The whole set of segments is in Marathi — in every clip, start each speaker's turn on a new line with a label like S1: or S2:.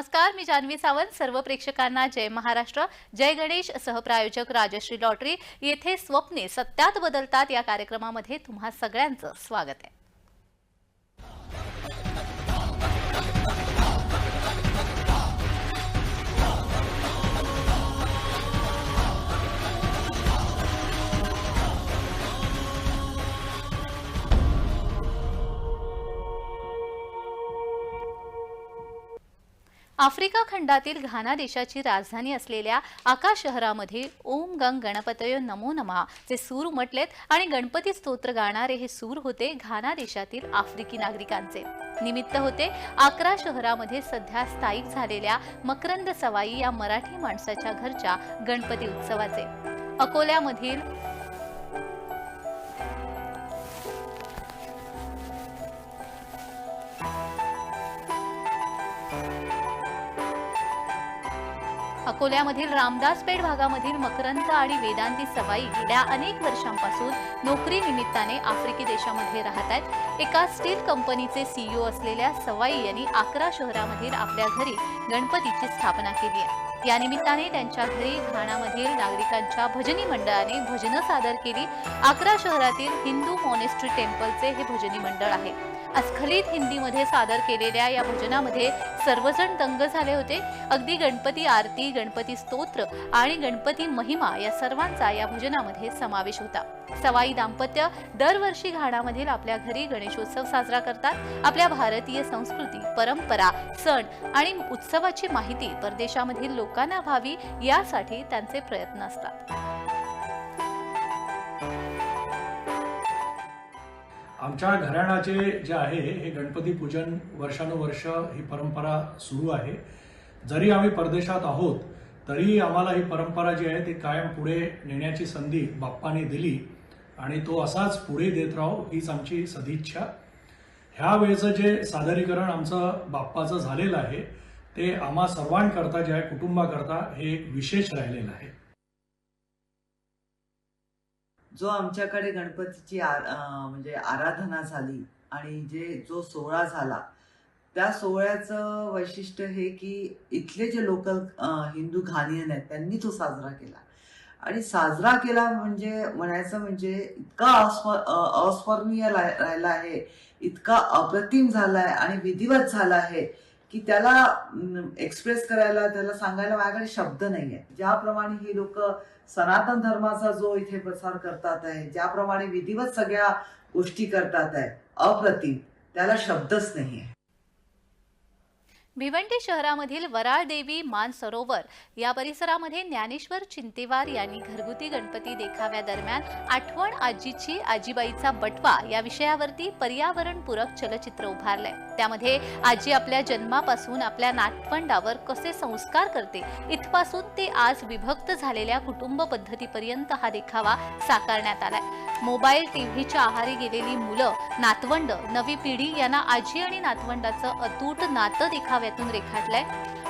S1: नमस्कार मी जान्हवी सावंत. सर्व प्रेक्षकांना जय महाराष्ट्र जय गणेश सहप्रायोजक राजश्री लॉटरी. येथे स्वप्ने सत्यात बदलतात या कार्यक्रमामध्ये तुम्हा सगळ्यांचं स्वागत आहे. आफ्रिका खंडातील घाना देशाची राजधानी असलेल्या आका शहरामध्ये ओम गंग गणपतय नमो नमः चे सूर उमटलेत आणि गणपती स्तोत्र गाणारे हे सूर होते घाना देशातील आफ्रिकी नागरिकांचे. निमित्त होते आकरा शहरामध्ये सध्या स्थायिक झालेल्या मकरंद सवाई या मराठी माणसाच्या घरच्या गणपती उत्सवाचे. अकोल्यामधील अकोल्यामधील रामदासपेठ भागामधील मकरंद आणि वेदांती सवाई गेल्या अनेक वर्षांपासून नोकरी निमित्ताने आफ्रिकी देशामध्ये राहत आहेत. एका स्टील कंपनीचे सीईओ असलेल्या सवाई यांनी अकरा शहरामधील आपल्या घरी गणपतीची स्थापना केली आहे. या निमित्ताने त्यांच्या घरी घाणामधील नागरिकांच्या भजनी मंडळाने भजनं सादर केली. आकरा शहरातील हिंदू मॉनेस्ट्री टेम्पलचे हे भजनी मंडळ आहे. अस्खलित हिंदीमध्ये सादर केलेल्या या भजनामध्ये सर्वजण दंग झाले होते. अगदी गणपती आरती गणपती स्तोत्र आणि गणपती महिमा या सर्वांचा या भजनामध्ये समावेश होता. सवाई दाम्पत्य दरवर्षी घाणामधील आपल्या घरी गणेशोत्सव साजरा करतात. आपल्या भारतीय संस्कृती परंपरा सण आणि उत्सवाची माहिती परदेशामधील लोकांना व्हावी यासाठी त्यांचे प्रयत्न असतात.
S2: आमच्या घराण्याचे जे आहे हे गणपती पूजन वर्षानुवर्ष ही परंपरा सुरू आहे. जरी आम्ही परदेशात आहोत तरी आम्हाला ही परंपरा जी आहे ती कायम पुढे नेण्याची संधी बाप्पाने दिली. आणि तो असाच पुढे देत राहो हीच आमची सदिच्छा. ह्या वेळेचं जे सादरीकरण आमचं बाप्पाचं झालेलं आहे ते आम्हा सर्वांकरता जे आहे कुटुंबाकरता हे एक विशेष राहिलेलं आहे.
S3: जो आमच्याकडे गणपतीची आ- म्हणजे आराधना झाली आणि जे जो सोहळा झाला त्या सोहळ्याचं वैशिष्ट्य हे की इथले जे लोकल हिंदू घाणियन आहेत त्यांनी तो साजरा केला. आणि साजरा केला म्हणजे म्हणायचं म्हणजे इतका अस्म अस्मरणीय राहिला आहे इतका अप्रतिम झालाय आणि विधिवत झाला आहे की त्याला एक्सप्रेस करायला त्याला सांगायला माझ्याकडे शब्द नाही आहे ज्याप्रमाणे ही लोक सनातन धर्माचा जो इथे प्रसार करतात आहे ज्याप्रमाणे विधिवत सगळ्या गोष्टी करतात आहे अप्रतिम. त्याला शब्दच नाही आहे.
S1: भिवंडी शहरामधील वराळ देवी मान सरोवर या परिसरामध्ये ज्ञानेश्वर चिंतेवार यांनी घरगुती गणपती देखाव्यादरम्यान आठवण आजीची आजीबाईचा बटवा या विषयावरती पर्यावरणपूरक चलचित्र उभारलंय. त्यामध्ये आजी आपल्या जन्मापासून आपल्या नातवंडावर कसे संस्कार करते इथपासून ते आज विभक्त झालेल्या कुटुंब पद्धतीपर्यंत हा देखावा साकारण्यात आलाय. मोबाईल टीव्हीच्या आहारी गेलेली मुलं नातवंड नवी पिढी यांना आजी आणि नातवंडाचं अतूट नातं देखाव्यातून रेखाटलंय.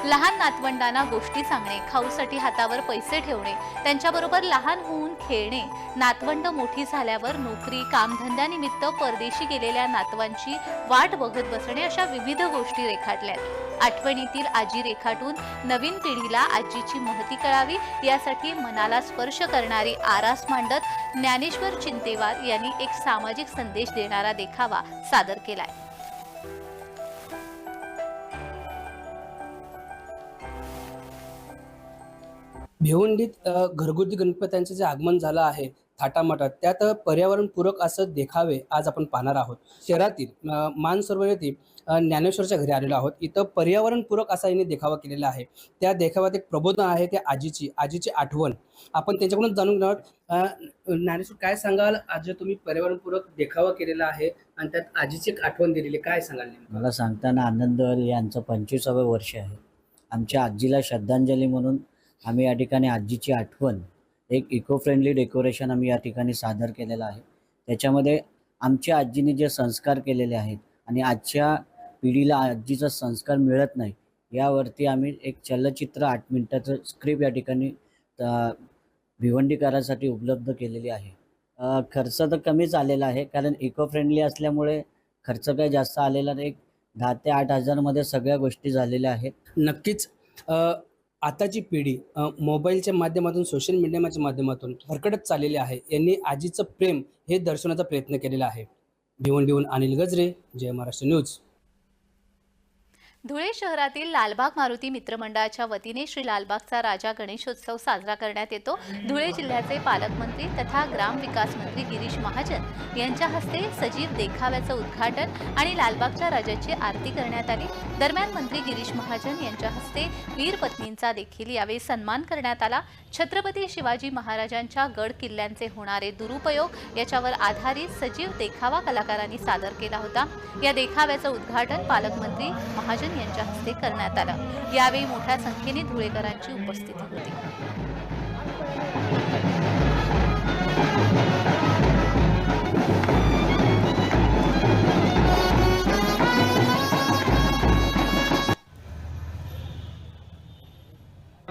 S1: लहान नातवंडांना गोष्टी सांगणे खाऊसाठी हातावर पैसे ठेवणे त्यांच्याबरोबर लहान होऊन खेळणे नातवंड मोठी झाल्यावर नोकरी कामधंद्यानिमित्त परदेशी गेलेल्या नातवांची वाट बघत बसणे अशा विविध गोष्टी रेखाटल्यात. आठवणीतील आजी रेखाटून नवीन पिढीला आजीची महती कळावी यासाठी मनाला स्पर्श करणारी आरास मांडत ज्ञानेश्वर चिंतेवार यांनी एक सामाजिक संदेश देणारा देखावा सादर केलाय.
S4: भिवंडीत घरगुती गणपत्यांचं जे आगमन झालं आहे थाटामाटात त्यात पर्यावरणपूरक असं देखावे आज आपण पाहणार आहोत. शहरातील मानसरोवर येथील ज्ञानेश्वरच्या घरी आलेलो आहोत. इथं पर्यावरणपूरक असा यांनी देखावा केलेला आहे. त्या देखाव्यात एक प्रबोधन आहे त्या आजीची आजीची आठवण. आपण त्यांच्याकडून जाणून घेणार आहोत. ज्ञानेश्वर काय सांगाल? आज तुम्ही पर्यावरणपूरक देखावा केलेला आहे आणि त्यात आजीची एक आठवण दिलेली आहे. काय सांगाल
S5: मला सांगताना आनंद यांचं पंचवीसावं वर्ष आहे. आमच्या आजीला श्रद्धांजली म्हणून आम्ही या ठिकाणी आजीची आठवण एक इको फ्रेंडली डेकोरेशन आम्ही या ठिकाणी सादर केलेलं आहे. त्याच्यामध्ये आमच्या आजीने जे संस्कार केलेले आहेत आणि आजच्या पिढीला आजीचा संस्कार मिळत नाही यावरती आम्ही एक चलचित्र आठ मिनटाचं स्क्रिप्ट या ठिकाणी भिवंडीकरासाठी उपलब्ध केलेली आहे. खर्च तर कमीच आलेला आहे कारण इको फ्रेंडली असल्यामुळे खर्च काही जास्त आलेला नाही. एक दहा ते आठ हजारमध्ये सगळ्या गोष्टी झालेल्या आहेत.
S4: नक्कीच. आताची पिढी मोबाईलच्या माध्यमातून सोशल मीडियाच्या माध्यमातून भरकटत चाललेली आहे. यांनी आजीचं प्रेम हे दर्शवण्याचा प्रयत्न केलेला आहे. भिवंडीहून अनिल गजरे जय महाराष्ट्र न्यूज.
S1: धुळे शहरातील लालबाग मारुती मित्रमंडळाच्या वतीने श्री लालबागचा राजा गणेशोत्सव साजरा करण्यात येतो. धुळे जिल्ह्याचे पालकमंत्री तथा ग्रामविकास मंत्री गिरीश महाजन यांच्या हस्ते सजीव देखाव्याचं उद्घाटन आणि लालबागच्या राजाची आरती करण्यात आली. दरम्यान मंत्री गिरीश महाजन यांच्या हस्ते वीर पत्नींचा देखील यावेळी सन्मान करण्यात आला. छत्रपती शिवाजी महाराजांच्या गड किल्ल्यांचे होणारे दुरुपयोग याच्यावर आधारित सजीव देखावा कलाकारांनी सादर केला होता. या देखाव्याचं उद्घाटन पालकमंत्री महाजन यांच्या हस्ते करण्यात आलं. यावेळी मोठ्या संख्येने धुळेकरांची उपस्थिती होती.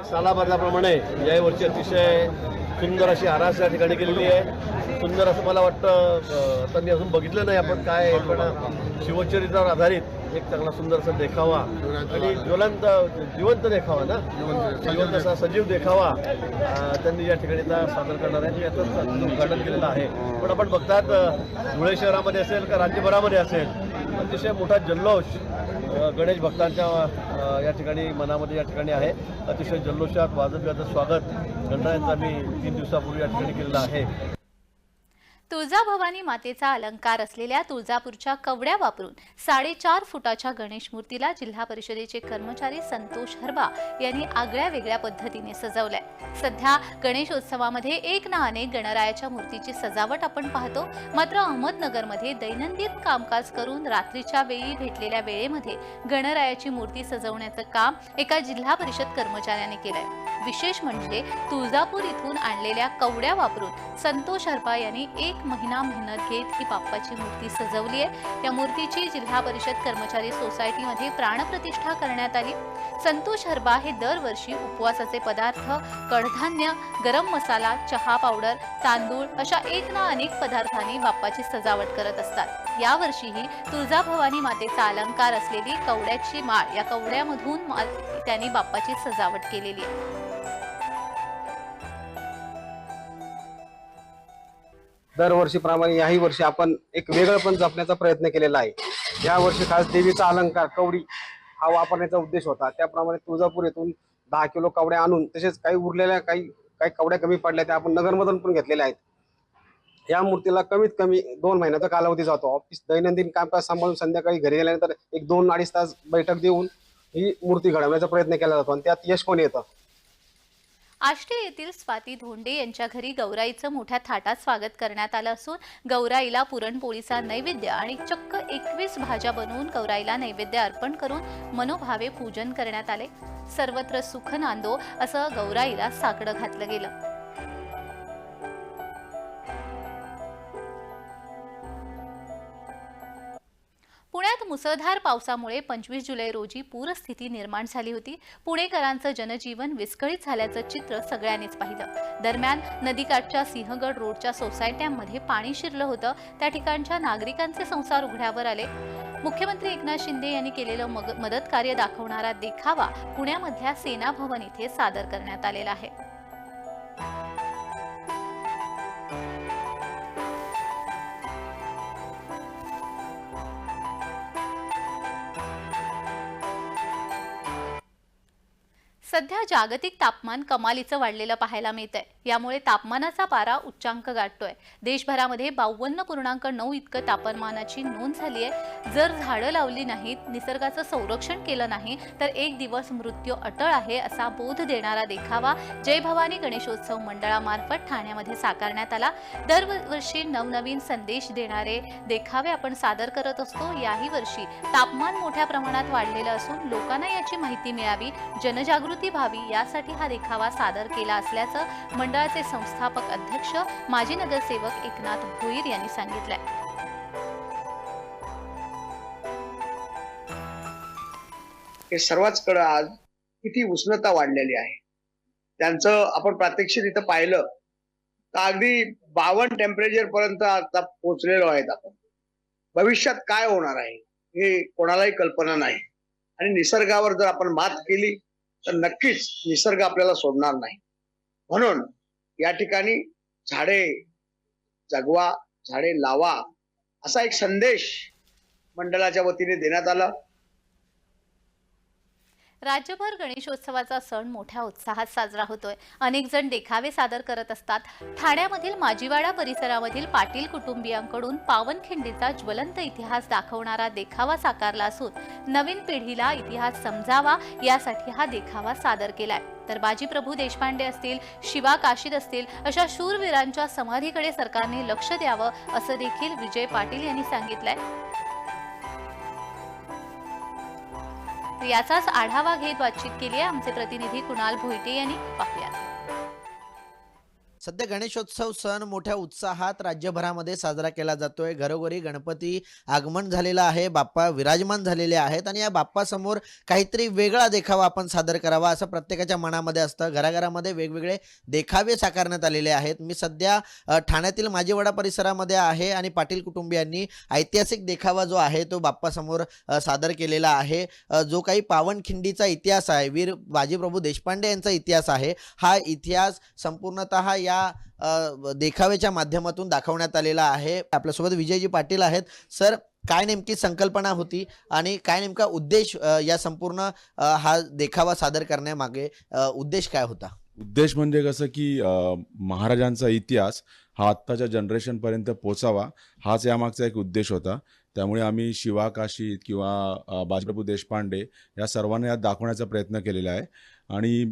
S6: सालाबाजाप्रमाणे याही वर्षी अतिशय सुंदर अशी आरास या ठिकाणी केलेली आहे. सुंदर असं मला वाटतं आता मी अजून बघितलं नाही आपण काय पण शिवचरित्रावर आधारित एक चांगला सुंदर असा देखावा आणि ज्वलंत जिवंत देखावा ना? जिवंत असा सजीव देखावा त्यांनी या ठिकाणी सादर करणार आहे. याचं उद्घाटन केलेलं आहे. पण आपण बघतात धुळे शहरामध्ये असेल का राज्यभरामध्ये असेल अतिशय मोठा जल्लोष गणेश भक्तांच्या या ठिकाणी मनामध्ये या ठिकाणी आहे. अतिशय जल्लोषात वाजत गाजत स्वागत. यांचा मी तीन दिवसापूर्वी या ठिकाणी केलेलं आहे.
S1: तुळजाभवानी मातेचा अलंकार असलेल्या तुळजापूरच्या कवड्या वापरून साडेचार फुटाच्या गणेश मूर्तीला जिल्हा परिषदेचे कर्मचारी संतोष हरबा यांनी आगळ्या वेगळ्या पद्धतीने सजवलंय. सध्या गणेशोत्सवामध्ये एक ना अनेक गणरायाच्या मूर्तीची सजावट आपण पाहतो. मात्र अहमदनगरमध्ये दैनंदिन कामकाज करून रात्रीच्या वेळी भेटलेल्या वेळेमध्ये गणरायाची मूर्ती सजवण्याचं काम एका जिल्हा परिषद कर्मचाऱ्याने केलंय. विशेष म्हणजे तुळजापूर इथून आणलेल्या कवड्या वापरून संतोष हरपा यांनी एक महिना मेहनत घेत ही बाप्पाची मूर्ती सजवली आहे. या मूर्तीची जिल्हा परिषद कर्मचारी सोसायटीमध्ये प्राणप्रतिष्ठा करण्यात आली. संतोष हरबा हे दरवर्षी उपवासाचे पदार्थ कडधान्य गरम मसाला चहा पावडर तांदूळ अशा एक ना अनेक पदार्थांनी बाप्पाची सजावट करत असतात. यावर्षीही तुळजाभवानी मातेचा अलंकार असलेली कवड्याची माळ या कवड्यामधून मा- त्यांनी बाप्पाची सजावट केलेली आहे.
S7: दरवर्षीप्रमाणे याही वर्षी आपण एक वेगळंपण जपण्याचा प्रयत्न केलेला आहे. या वर्षी खास देवीचा अलंकार कवडी हा वापरण्याचा उद्देश होता. त्याप्रमाणे तुळजापूर येथून दहा किलो कवड्या आणून तसेच काही उरलेल्या काही काही कवड्या कमी पडल्या त्या आपण नगरमधून पण घेतलेल्या आहेत. या मूर्तीला कमीत कमी दोन महिन्याचा कालावधी जातो. ऑफिस दैनंदिन कामकाज सांभाळून संध्याकाळी घरी गेल्यानंतर एक दोन अडीच तास बैठक देऊन ही मूर्ती घडवण्याचा प्रयत्न केला जातो आणि त्यात यश पण येतं?
S1: आष्टे येथील स्वाती धोंडे यांच्या घरी गौराईचं मोठ्या थाटात स्वागत करण्यात आलं असून गौराईला पुरणपोळीचा नैवेद्य आणि चक्क एकवीस भाज्या बनवून गौराईला नैवेद्य अर्पण करून मनोभावे पूजन करण्यात आले. सर्वत्र सुख नांदो असं गौराईला साकडं घातलं गेलं. मुसळधार पावसामुळे पंचवीस जुलै रोजी पूरस्थिती निर्माण झाली होती. पुणेकरांचं जनजीवन विस्कळीत झाल्याचं चित्र सगळ्यांनीच पाहिलं. दरम्यान नदीकाठच्या सिंहगड रोडच्या सोसायट्यांमध्ये पाणी शिरलं होतं. त्या ठिकाणच्या नागरिकांचे संसार उघड्यावर आले. मुख्यमंत्री एकनाथ शिंदे यांनी केलेलं मग मदत कार्य दाखवणारा देखावा पुण्यामधल्या सेना भवन इथे सादर करण्यात आलेला आहे. सध्या जागतिक तापमान कमालीचं वाढलेलं पाहायला मिळतंय. यामुळे तापमानाचा पारा उच्चांक गाठतोय. देशभरामध्ये बावन्न पूर्णांक नऊ इतकं तापमानाची नोंद झाली आहे. जर झाडं लावली नाहीत निसर्गाचं संरक्षण केलं नाही तर एक दिवस मृत्यू अटळ आहे असा बोध देणारा देखावा जय भवानी गणेशोत्सव मंडळामार्फत ठाण्यामध्ये साकारण्यात आला. दरवर्षी नवनवीन संदेश देणारे देखावे आपण सादर करत असतो. याही वर्षी तापमान मोठ्या प्रमाणात वाढलेलं असून लोकांना याची माहिती मिळावी. जनजागृती व्हावी यासाठी हा देखावा सादर केला असल्याचं मंडळाचे संस्थापक अध्यक्ष माजी नगरसेवक एकनाथ भोईर यांनी सांगितलंय.
S8: हे सर्वच आज किती उष्णता वाढलेली आहे. त्यांचं आपण प्रात्यक्षिक इथं पाहिलं तर अगदी बावन्न टेम्परेचर पर्यंत आता पोहोचलेलो आहेत आपण. भविष्यात काय होणार आहे हे कोणालाही कल्पना नाही. आणि निसर्गावर जर आपण मात केली तर नक्कीच निसर्ग आपल्याला सोडणार नाही. म्हणून या ठिकाणी झाडे जगवा झाडे लावा असा एक संदेश मंडळाच्या वतीने देण्यात आला.
S1: राज्यभर गणेशोत्सवाचा सण मोठ्या उत्साहात साजरा होतोय. अनेक जण देखावे सादर करत असतात. ठाण्यामधील माजीवाडा परिसरामधील पाटील कुटुंबियांकडून पावनखिंडीचा ज्वलंत इतिहास दाखवणारा देखावा साकारला असून नवीन पिढीला इतिहास समजावा यासाठी हा देखावा सादर केलाय. तर बाजीप्रभू देशपांडे असतील शिवा काशीद असतील अशा शूरवीरांच्या समाधीकडे सरकारने लक्ष द्यावं असं देखील विजय पाटील यांनी सांगितलंय. याचाच आढावा घेत बातचीत केली आहे आमचे प्रतिनिधी कुणाल भोईटे यांनी. पाहूयात.
S9: सध्या गणेशोत्सव सण मोठ्या उत्साहात राज्यभरामध्ये साजरा केला जातोय. घरोघरी गणपती आगमन झालेलं आहे बाप्पा विराजमान झालेले आहेत आणि या बाप्पासमोर काहीतरी वेगळा देखावा आपण सादर करावा असं प्रत्येकाच्या मनामध्ये असतं. घराघरामध्ये वेगवेगळे देखावे साकारण्यात आलेले आहेत. मी सध्या ठाण्यातील माजीवाडा परिसरामध्ये आहे आणि पाटील कुटुंबियांनी ऐतिहासिक देखावा जो आहे तो बाप्पासमोर सादर केलेला आहे. जो काही पावनखिंडीचा इतिहास आहे वीर बाजीप्रभू देशपांडे यांचा इतिहास आहे. हा इतिहास संपूर्णतः या देखाव्याच्या माध्यमातून दाखवण्यात आलेला आहे. आपल्यासोबत विजयजी पाटील आहेत. सर काय नेमकी संकल्पना होती आणि काय नेमका उद्देश या संपूर्ण हा देखावा सादर करण्यामागे उद्देश काय होता?
S10: उद्देश म्हणजे कसं की महाराजांचा इतिहास हा आत्ताच्या जनरेशनपर्यंत पोचावा हाच यामागचा एक उद्देश होता. त्यामुळे आम्ही शिवा काशीत किंवा अ, बाजीप्रभू देशपांडे या सर्वांना यात दाखवण्याचा प्रयत्न केलेला आहे. आणि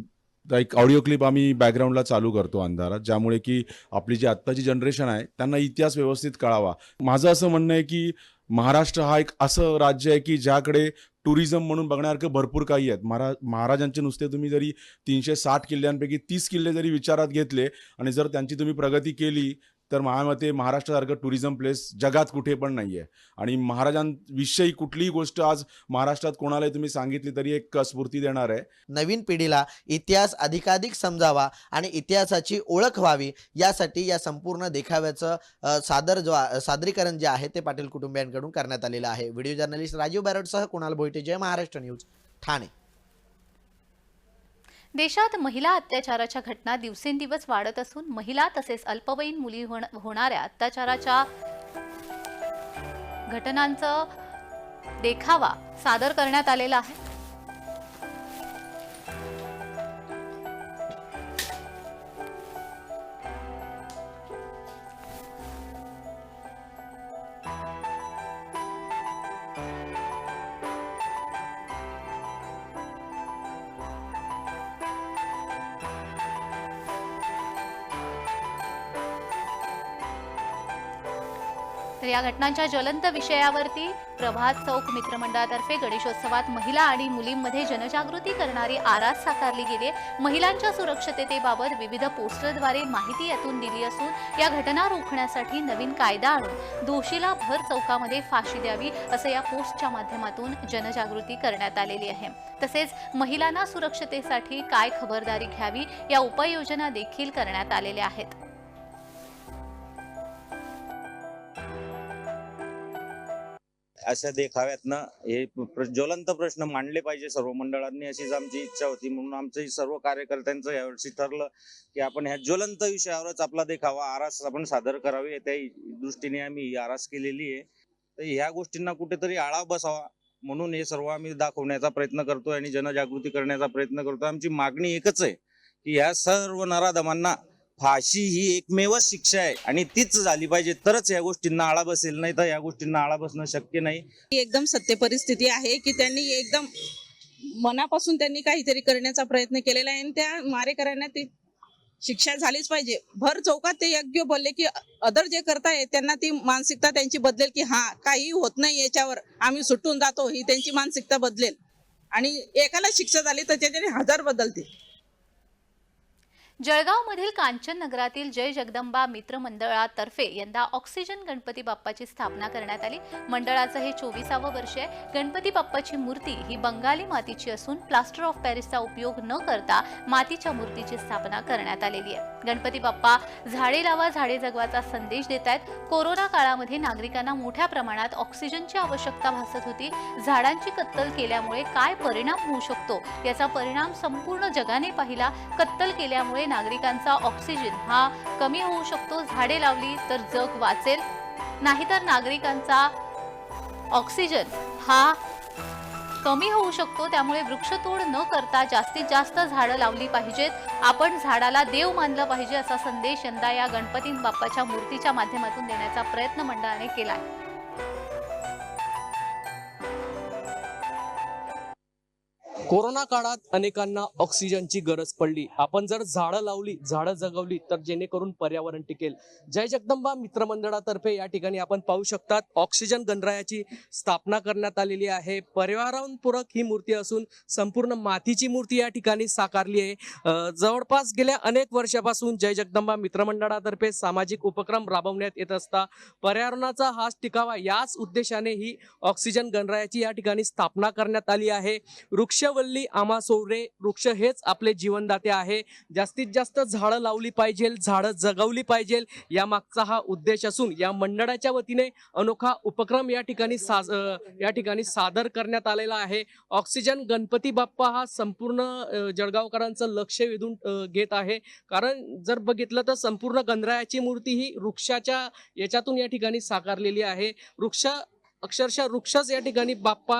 S10: एक ऑडिओ क्लिप आम्ही बॅकग्राऊंडला चालू करतो अंधारात ज्यामुळे की आपली जी आत्ताची जनरेशन आहे त्यांना इतिहास व्यवस्थित कळावा. माझं असं म्हणणं आहे की महाराष्ट्र हा एक असं राज्य आहे की ज्याकडे टुरिझम म्हणून बघण्यासारखं भरपूर काही आहेत. महारा महाराजांचे नुसते तुम्ही जरी तीनशे साठ किल्ल्यांपैकी तीस किल्ले जरी विचारात घेतले आणि जर त्यांची तुम्ही प्रगती केली तर महामते मते महाराष्ट्रासारखं टुरिझम प्लेस जगात कुठे पण नाही आहे आणि महाराजांविषयी कुठलीही गोष्ट आज महाराष्ट्रात कोणालाही तुम्ही सांगितली तरी एक स्फूर्ती देणार आहे.
S9: नवीन पिढीला इतिहास अधिकाधिक समजावा आणि इतिहासाची ओळख व्हावी यासाठी या संपूर्ण देखाव्याचं सादर जो सादरीकरण जे आहे ते पाटील कुटुंबियांकडून करण्यात आलेलं आहे. व्हिडिओ जर्नलिस्ट राजीव बॅरटसह कुणाल भोईटे जय महाराष्ट्र न्यूज ठाणे.
S1: देशात महिला अत्याचाराच्या घटना दिवसेंदिवस वाढत असून महिला तसेच अल्पवयीन मुली होणाऱ्या अत्याचाराच्या घटनांचं देखावा सादर करण्यात आलेला आहे. तर या घटनांच्या ज्वलंत विषयावरती प्रभात चौक मित्रमंडळातर्फे गणेशोत्सवात महिला आणि मुलींमध्ये जनजागृती करणारी आरास साकारली गेली. महिलांच्या सुरक्षिततेबाबत विविध पोस्टरद्वारे माहिती यातून दिली असून या घटना रोखण्यासाठी नवीन कायदा आणून दोषीला भर चौकामध्ये फाशी द्यावी असं या पोस्टच्या माध्यमातून जनजागृती करण्यात आलेली आहे. तसेच महिलांना सुरक्षतेसाठी काय खबरदारी घ्यावी या उपाययोजना देखील करण्यात आलेल्या आहेत.
S11: अशा देखाव्यातनं हे ज्वलंत प्रश्न मांडले पाहिजे सर्व मंडळांनी. अशीच आमची इच्छा होती. म्हणून आमचं सर्व कार्यकर्त्यांचं यावर्षी ठरलं की आपण ह्या ज्वलंत विषयावरच आपला देखावा आरास आपण सादर करावी. त्या दृष्टीने आम्ही ही आरास केलेली आहे. तर ह्या गोष्टींना कुठेतरी आळा बसावा. म्हणून हे सर्व आम्ही दाखवण्याचा प्रयत्न करतोय आणि जनजागृती करण्याचा प्रयत्न करतोय. आमची मागणी एकच आहे की ह्या सर्व नराधमांना फाशी ही एकमेव शिक्षा आहे. आणि तीच झाली पाहिजे. तरच या गोष्टींना आळा बसेल. नाही तर या गोष्टींना आळा बसणं शक्य नाही.
S12: ही एकदम सत्य परिस्थिती आहे की त्यांनी एकदम मनापासून त्यांनी काहीतरी करण्याचा प्रयत्न केलेला आहे. आणि त्या मारेकऱ्यांना ती शिक्षा झालीच पाहिजे. भर चौकात ते योग्य बोलले की अदर जे करताय त्यांना ती मानसिकता त्यांची बदलेल की हा काही होत नाही याच्यावर. आम्ही सुटून जातो. ही त्यांची मानसिकता बदलेल. आणि एकाला शिक्षा झाली तर त्याच्याने हजार बदलतील.
S1: जळगावमधील कांचन नगरातील जय जगदंबा मित्र मंडळातर्फे यंदा ऑक्सिजन गणपती बाप्पाची स्थापना करण्यात आली. मंडळाचं हे चोवीसावं वर्ष आहे. गणपती बाप्पाची मूर्ती ही बंगाली मातीची असून प्लास्टर ऑफ पॅरिसचा उपयोग न करता मातीच्या मूर्तीची स्थापना करण्यात आलेली आहे. गणपती बाप्पा झाडे लावा झाडे जगवाचा संदेश देत आहेत कोरोना काळामध्ये नागरिकांना मोठ्या प्रमाणात ऑक्सिजनची आवश्यकता भासत होती. झाडांची कत्तल केल्यामुळे काय परिणाम होऊ शकतो याचा परिणाम संपूर्ण जगाने पाहिला. कत्तल केल्यामुळे नागरिकांचा ऑक्सिजन हा कमी होऊ शकतो. झाडे लावली तर जग वाचेल. नाहीतर नागरिकांचा ऑक्सिजन हा कमी होऊ शकतो. त्यामुळे वृक्षतोड न करता जास्तीत जास्त झाडं लावली पाहिजेत. आपण झाडाला देव मानलं पाहिजे असा संदेश यंदा या गणपती बाप्पाच्या मूर्तीच्या माध्यमातून देण्याचा प्रयत्न मंडळाने केला आहे
S13: कोरोना काळात अनेकांना ऑक्सिजनची गरज पडली. आपण जर झाडं लावली झाडं जगवली तर जेणेकरून पर्यावरण टिकेल. जय जगदंबा मित्रमंडळातर्फे या ठिकाणी आपण पाहू शकतात ऑक्सिजन गणरायाची स्थापना करण्यात आलेली आहे. पर्यावरणपूरक ही मूर्ती असून संपूर्ण मातीची मूर्ती या ठिकाणी साकारली आहे. जवळपास गेल्या अनेक वर्षापासून जय जगदंबा मित्रमंडळातर्फे सामाजिक उपक्रम राबवण्यात येत असता पर्यावरणाचा हाच टिकावा याच उद्देशाने ही ऑक्सिजन गणरायाची या ठिकाणी स्थापना करण्यात आली आहे. वृक्ष वृक्षवल्ली आम्हा सोरे वृक्ष हेच आपले जीवनदाते आहे. जास्तीत जास्त झाडं लावली पाहिजे झाडं जगवली पाहिजे या मागचा हा उद्देश असून या मंडळाच्या वतीने अनोखा उपक्रम या ठिकाणी साज या ठिकाणी सादर करण्यात आलेला आहे. ऑक्सिजन गणपती बाप्पा हा संपूर्ण जळगावकरांचं लक्ष वेधून घेत आहे. कारण जर बघितलं तर संपूर्ण गणरायाची मूर्ती ही वृक्षाच्या याच्यातून या ठिकाणी साकारलेली आहे. वृक्ष अक्षरशः वृक्षच या ठिकाणी बाप्पा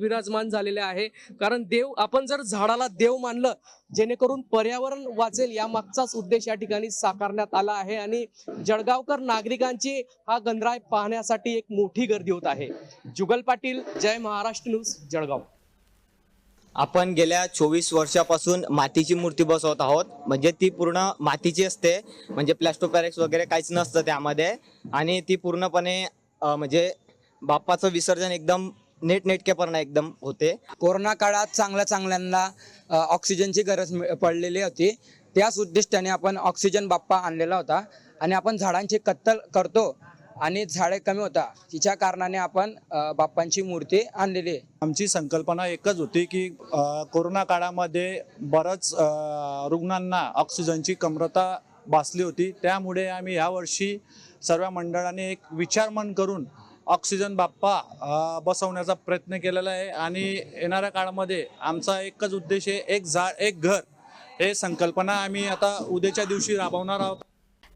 S13: विराजमान झालेले आहे. कारण देव आपण जर झाडाला देव मानलं जेणेकरून पर्यावरण वाचेल या मागचाच उद्देश या ठिकाणी साकारण्यात आला आहे. आणि जळगावकर नागरिकांची हा गणराय पाहण्यासाठी एक मोठी गर्दी होत आहे. जुगल पाटील जय महाराष्ट्र न्यूज जळगाव.
S14: आपण गेल्या चोवीस वर्षापासून मातीची मूर्ती बसवत आहोत. म्हणजे ती पूर्ण मातीची असते. म्हणजे प्लॅस्टोपॅरेक्स वगैरे काहीच नसतं त्यामध्ये. आणि ती पूर्णपणे म्हणजे बाप्पाचं विसर्जन एकदम नेटनेटकेपणा एकदम होते.
S15: कोरोना काळात चांगल्या चांगल्यांना ऑक्सिजनची गरज पडलेली होती. त्याच उद्दिष्टाने आपण ऑक्सिजन बाप्पा आणलेला होता आणि आपण झाडांची कत्तल करतो आणि झाडे कमी होता. तिच्या कारणाने आपण बाप्पांची मूर्ती आणलेली आहे.
S16: आमची संकल्पना एकच होती की कोरोना काळामध्ये बरंच रुग्णांना ऑक्सिजनची कमतरता भासली होती. त्यामुळे आम्ही यावर्षी सर्व मंडळाने एक विचारमन करून ऑक्सिजन बाप्पा बसवण्याचा प्रयत्न केलेला आहे. आणि येणाऱ्या काळामध्ये आमचा एकच उद्देश आहे एक झाड एक घर. हे संकल्पना आम्ही आता उद्याच्या दिवशी राबवणार आहोत.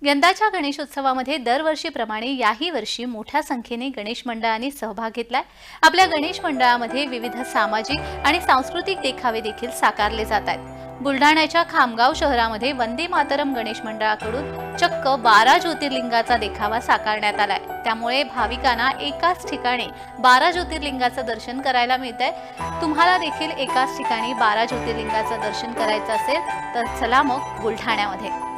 S1: यंदाच्या गणेशोत्सवामध्ये दरवर्षीप्रमाणे याही वर्षी मोठ्या संख्येने गणेश मंडळांनी सहभाग घेतलाय. आपल्या गणेश मंडळामध्ये विविध सामाजिक आणि सांस्कृतिक देखावे देखील साकारले जात आहेत. बुलढाण्याच्या खामगाव शहरामध्ये वंदे मातरम गणेश मंडळाकडून चक्क बारा ज्योतिर्लिंगाचा देखावा साकारण्यात आलाय. त्यामुळे भाविकांना एकाच ठिकाणी बारा ज्योतिर्लिंगाचं दर्शन करायला मिळतंय. तुम्हाला देखील एकाच ठिकाणी बारा ज्योतिर्लिंगाचं दर्शन करायचं असेल तर चला मग बुलढाण्यामध्ये.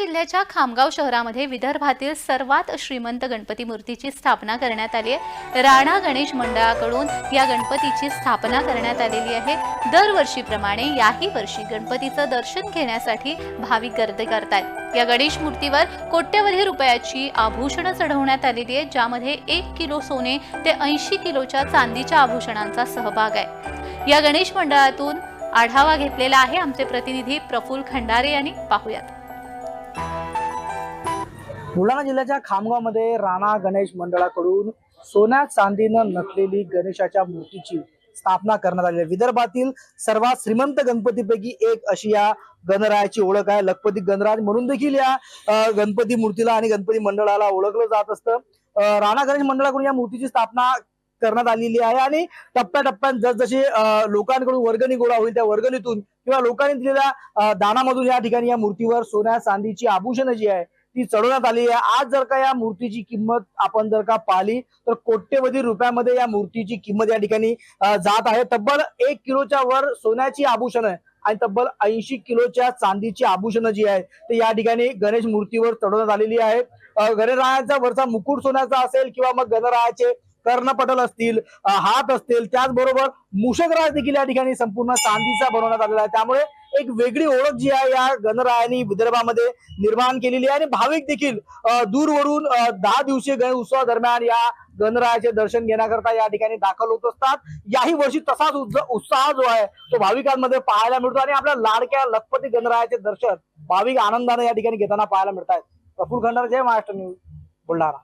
S1: जिल्ह्याच्या खामगाव शहरामध्ये विदर्भातील सर्वात श्रीमंत गणपती मूर्तीची स्थापना करण्यात आली आहे. राणा गणेश मंडळाकडून या गणपतीची स्थापना करण्यात आलेली आहे. दरवर्षीप्रमाणे याही वर्षी गणपतीचं दर्शन घेण्यासाठी भाविक गर्दी करतायत. या गणेश मूर्तीवर कोट्यवधी रुपयाची आभूषणं चढवण्यात आलेली आहेत ज्यामध्ये एक किलो सोने ते ऐंशी किलोच्या चांदीच्या आभूषणांचा सहभाग आहे. या गणेश मंडळातून आढावा घेतलेला आहे आमचे प्रतिनिधी प्रफुल्ल खंडारे यांनी. पाहूयात.
S17: बुलढाणा जिल्ह्याच्या खामगावमध्ये राणा गणेश मंडळाकडून सोन्या चांदीनं नटलेली गणेशाच्या मूर्तीची स्थापना करण्यात आली आहे. विदर्भातील सर्वात श्रीमंत गणपतीपैकी एक अशी या गणरायाची ओळख आहे. लखपती गणराज म्हणून देखील या गणपती मूर्तीला आणि गणपती मंडळाला ओळखलं जात असतं. राणा गणेश मंडळाकडून या मूर्तीची स्थापना करण्यात आलेली आहे आणि टप्प्याटप्प्यात जसजशी लोकांकडून वर्गणी गोळा होईल त्या वर्गणीतून किंवा लोकांनी दिलेल्या दानामधून या ठिकाणी या मूर्तीवर सोन्या चांदीची आभूषणं जी आहे ती चढवण्यात आली आहे. आज जर का या मूर्तीची किंमत आपण जर का पाहिली तर कोट्यवधी रुपयामध्ये या मूर्तीची किंमत या ठिकाणी जात आहे. तब्बल एक किलोच्या वर सोन्याची आभूषण आहे आणि तब्बल ऐंशी किलोच्या चांदीची आभूषणं जी आहेत ते या ठिकाणी गणेश मूर्तीवर चढवण्यात आलेली आहे गणरायाचा वरचा मुकुट सोन्याचा असेल किंवा मग गणरायाचे कर्णपटल असतील हात असतील त्याचबरोबर मूषकराज देखील या ठिकाणी संपूर्ण चांदीचा बनवण्यात आलेला आहे. त्यामुळे एक वेगळी ओळख जी आहे या गणरायानी विदर्भामध्ये निर्माण केलेली आहे. आणि भाविक देखील दूरवरून दहा दिवसीय गण उत्सवादरम्यान या गणरायाचे दर्शन घेण्याकरता या ठिकाणी दाखल होत असतात. याही वर्षी तसाच उत्साह जो आहे तो भाविकांमध्ये पाहायला मिळतो. आणि आपल्या लाडक्या लखपती गणरायाचे दर्शन भाविक आनंदाने या ठिकाणी घेताना पाहायला मिळत आहेत प्रफुल खंडार जय महाराष्ट्र न्यूज बुलढाणा.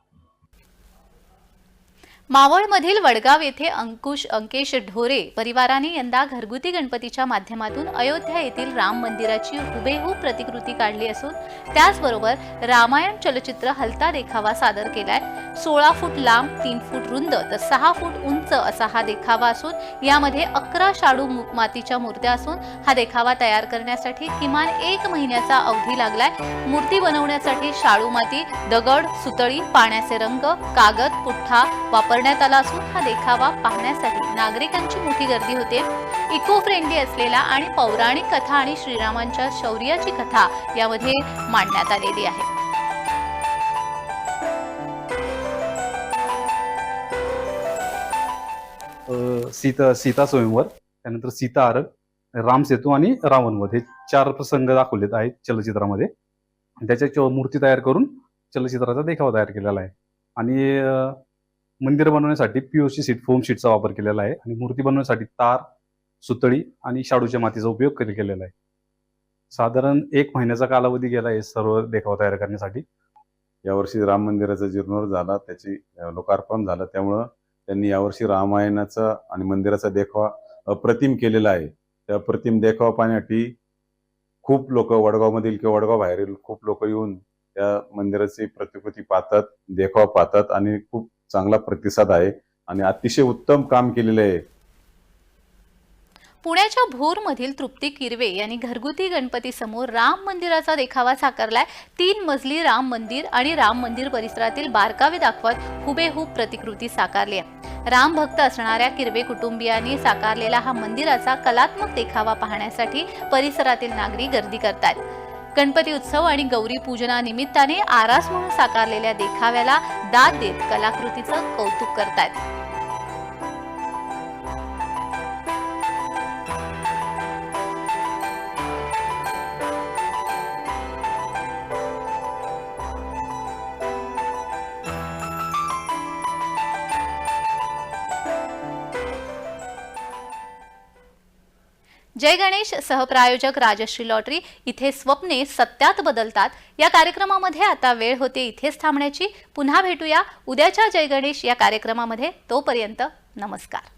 S1: मावळमधील वडगाव येथे अंकुश अंकेश ढोरे परिवाराने यंदा घरगुती गणपतीच्या माध्यमातून अयोध्या येथील राम मंदिराची हुबेहूब प्रतिकृती काढली असून त्याचबरोबर रामायण चलचित्र हलता देखावा सादर केलाय. सोळा फूट लांब तीन फूट रुंद तर सहा फूट उंच असा हा देखावा असून यामध्ये अकरा शाडू मातीच्या मूर्त्या असून हा देखावा तयार करण्यासाठी किमान एक महिन्याचा अवधी लागलाय. मूर्ती बनवण्यासाठी शाडू माती दगड सुतळी पाण्याचे रंग कागद पुठ्ठा वापरण्यात आला असून हा देखावा पाहण्यासाठी नागरिकांची मोठी गर्दी होते. इको फ्रेंडली असलेला आणि पौराणिक कथा आणि श्रीरामांच्या शौर्याची कथा यामध्ये मांडण्यात आलेली आहे.
S18: सीता सीता स्वयंवर त्यानंतर सीता आरग राम सेतू आणि रावणवध. हे चार प्रसंग दाखवलेत आहेत चलचित्रामध्ये. त्याच्या च- मूर्ती तयार करून चलचित्राचा देखावा तयार केलेला आहे. आणि मंदिर बनवण्यासाठी पीओसी सीट फोम शीटचा वापर केलेला आहे. आणि मूर्ती बनवण्यासाठी तार सुतळी आणि शाडूच्या मातीचा उपयोग केलेला आहे. साधारण एक महिन्याचा कालावधी गेला आहे सर्व देखावा तयार करण्यासाठी.
S10: यावर्षी राम मंदिराचा जीर्णोद्धार झाला त्याची लोकार्पण झालं. त्यामुळं त्यांनी यावर्षी रामायणाचा आणि मंदिराचा देखावा अप्रतिम केलेला आहे. त्या अप्रतिम देखावा पाहण्यासाठी खूप लोक वडगावमधील किंवा वडगाव बाहेरील खूप लोक येऊन त्या मंदिराची प्रतिकृती पाहतात देखावा पाहतात आणि खूप चांगला प्रतिसाद आहे आणि अतिशय उत्तम काम केलेलं आहे.
S1: पुण्याच्या भोरमधील तृप्ती किरवे यांनी घरगुती गणपतीसमोर राम मंदिराचा देखावा साकारलाय. तीन मजली राम मंदिर आणि राम मंदिर परिसरातील बारकावे दाखवत हुबेहूब प्रतिकृती साकारली आहे. राम भक्त असणाऱ्या किरवे कुटुंबियांनी साकारलेला हा मंदिराचा कलात्मक देखावा पाहण्यासाठी परिसरातील नागरिक गर्दी करतात गणपती उत्सव आणि गौरी पूजनानिमित्ताने आरास म्हणून साकारलेल्या देखाव्याला दाद देत कलाकृतीचं कौतुक करतात जय गणेश सहप्रायोजक राजश्री लॉटरी इथे स्वप्ने सत्यात बदलतात. या कार्यक्रमामध्ये आता वेळ होते इथेच थांबण्याची. पुन्हा भेटूया. उद्याच्या जय गणेश या कार्यक्रमामध्ये. तोपर्यंत नमस्कार.